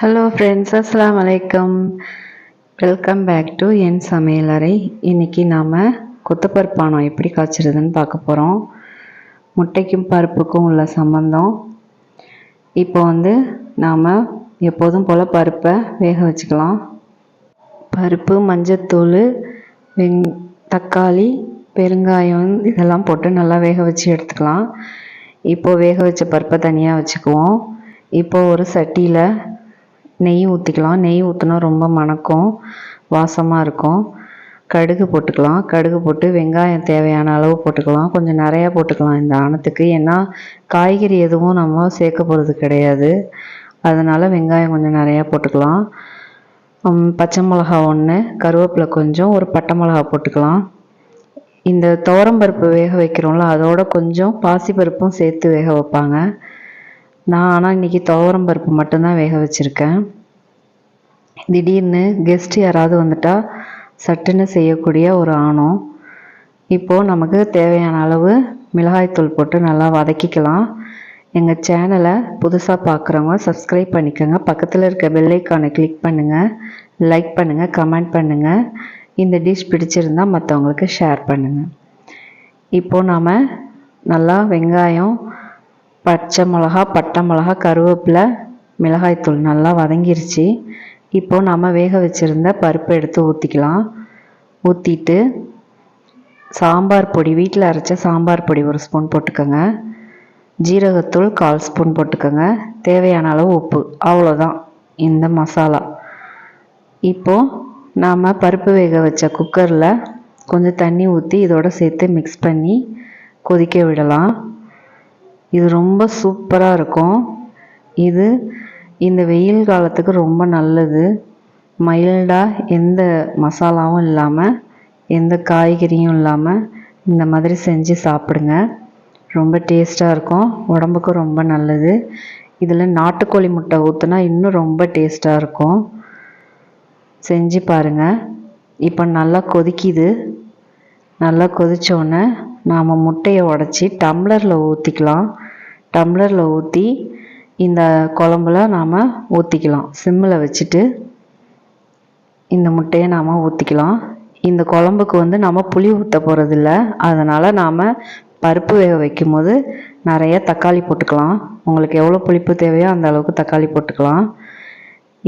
Hello friends அஸ்லாம் வலைக்கம் welcome back to என் சமையலறை இன்றைக்கி நாம் கொத்தப்பருப்பானம் எப்படி காய்ச்சிறதுன்னு பார்க்க போகிறோம் முட்டைக்கும் பருப்புக்கும் உள்ள சம்பந்தம். இப்போ வந்து நாம் எப்போதும் போல் பருப்பை வேக வச்சுக்கலாம். பருப்பு மஞ்சத்தூள் வெங் தக்காளி பெருங்காயம் இதெல்லாம் போட்டு நல்லா வேக வச்சு எடுத்துக்கலாம். இப்போது வேக வச்ச பருப்பை தனியாக வச்சுக்குவோம். இப்போது ஒரு சட்டியில் நெய் ஊற்றிக்கலாம் நெய் ஊற்றினா ரொம்ப மணக்கும் வாசமாக இருக்கும். கடுகு போட்டுக்கலாம். கடுகு போட்டு வெங்காயம் தேவையான அளவு போட்டுக்கலாம். கொஞ்சம் நிறையா போட்டுக்கலாம் இந்த ஆணத்துக்கு. ஏன்னா காய்கறி எதுவும் நம்ம சேர்க்க போகிறது கிடையாது. அதனால் வெங்காயம் கொஞ்சம் நிறையா போட்டுக்கலாம். பச்சை மிளகா ஒன்று கருவேப்பிலை கொஞ்சம் ஒரு பட்டை மிளகா போட்டுக்கலாம். இந்த துவரம்பருப்பு வேக வைக்கிறோம்ல அதோட கொஞ்சம் பாசிப்பருப்பும் சேர்த்து வேக வைப்பாங்க. நான் ஆனால் இன்றைக்கி துவரம் பருப்பு மட்டும்தான் வேக வச்சுருக்கேன். திடீர்னு கெஸ்ட் யாராவது வந்துட்டால் சட்டுன்னு செய்யக்கூடிய ஒரு ஆணம். இப்போது நமக்கு தேவையான அளவு மிளகாய்த்தூள் போட்டு நல்லா வதக்கிக்கலாம். எங்கள் சேனலை புதுசாக பார்க்குறவங்க சப்ஸ்கிரைப் பண்ணிக்கோங்க. பக்கத்தில் இருக்க பெல்லைக்கானை கிளிக் பண்ணுங்கள் லைக் பண்ணுங்கள் கமெண்ட் பண்ணுங்கள் இந்த டிஷ் பிடிச்சிருந்தால் மற்றவங்களுக்கு ஷேர் பண்ணுங்கள் இப்போது நாம் நல்லா வெங்காயம் பச்சை மிளகா பட்டை மிளகா கருவேப்பிலை மிளகாய்த்தூள் நல்லா வதங்கிருச்சு. இப்போது நம்ம வேக வச்சுருந்த பருப்பை எடுத்து ஊற்றிக்கலாம் ஊற்றிட்டு சாம்பார் பொடி வீட்டில் அரைச்ச சாம்பார் பொடி ஒரு ஸ்பூன் போட்டுக்கோங்க. ஜீரகத்தூள் கால் ஸ்பூன் போட்டுக்கோங்க. தேவையான அளவு உப்பு அவ்வளோதான் இந்த மசாலா. இப்போது நாம் பருப்பு வேக வச்ச குக்கரில் கொஞ்சம் தண்ணி ஊற்றி இதோடு சேர்த்து மிக்ஸ் பண்ணி கொதிக்க விடலாம். இது ரொம்ப சூப்பராக இருக்கும். இது இந்த வெயில் காலத்துக்கு ரொம்ப நல்லது. மைல்டாக எந்த மசாலாவும் இல்லாமல் எந்த காய்கறியும் இல்லாமல் இந்த மாதிரி செஞ்சு சாப்பிடுங்க. ரொம்ப டேஸ்ட்டாக இருக்கும். உடம்புக்கும் ரொம்ப நல்லது. இதில் நாட்டுக்கோழி முட்டை ஊற்றுனா இன்னும் ரொம்ப டேஸ்ட்டாக இருக்கும். செஞ்சு பாருங்கள் இப்போ நல்லா கொதிக்குது. நல்லா கொதித்தோடனே நாம் முட்டையை உடச்சி டம்ளரில் ஊற்றிக்கலாம் டம்ளரில் ஊற்றி இந்த குழம்புல நாம் ஊற்றிக்கலாம் சிம்மில் வச்சுட்டு இந்த முட்டையை நாம் ஊற்றிக்கலாம் இந்த குழம்புக்கு வந்து நம்ம புளி ஊற்ற போகிறதில்ல அதனால் நாம் பருப்பு வேக வைக்கும் போது நிறைய தக்காளி போட்டுக்கலாம். உங்களுக்கு எவ்வளோ புளிப்பு தேவையோ அந்த அளவுக்கு தக்காளி போட்டுக்கலாம்.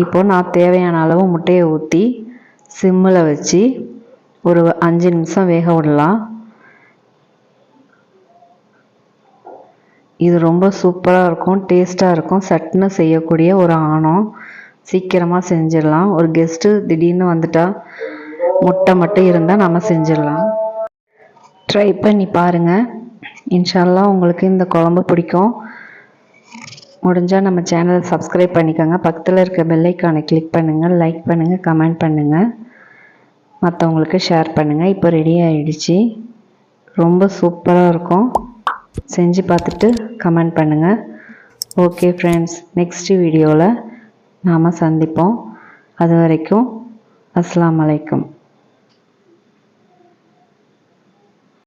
இப்போது நான் தேவையான அளவு முட்டையை ஊற்றி சிம்மில் வச்சு ஒரு அஞ்சு நிமிஷம் வேக விடலாம். இது ரொம்ப சூப்பராக இருக்கும் டேஸ்ட்டாக இருக்கும். சட்டுன்னு செய்யக்கூடிய ஒரு ஆணம். சீக்கிரமாக செஞ்சிடலாம். ஒரு கெஸ்ட்டு திடீர்னு வந்துட்டால் முட்டை மட்டும் இருந்தால் நம்ம செஞ்சிடலாம். ட்ரை பண்ணி பாருங்கள் இன்ஷால்லாம் உங்களுக்கு இந்த குழம்பு பிடிக்கும். முடிஞ்சால் நம்ம சேனலை சப்ஸ்கிரைப் பண்ணிக்கோங்க. பக்கத்தில் இருக்க பெல்லைக்கானை கிளிக் பண்ணுங்கள் லைக் பண்ணுங்கள் கமெண்ட் பண்ணுங்கள் மற்றவங்களுக்கு ஷேர் பண்ணுங்கள் இப்போ ரெடி ஆகிடுச்சு ரொம்ப சூப்பராக இருக்கும். செஞ்சு பார்த்துட்டு கமெண்ட் பண்ணுங்கள் ஓகே ஃப்ரெண்ட்ஸ் நெக்ஸ்ட் வீடியோவில் நாம் சந்திப்போம். அது வரைக்கும் அஸ்லாம் வலைக்கம்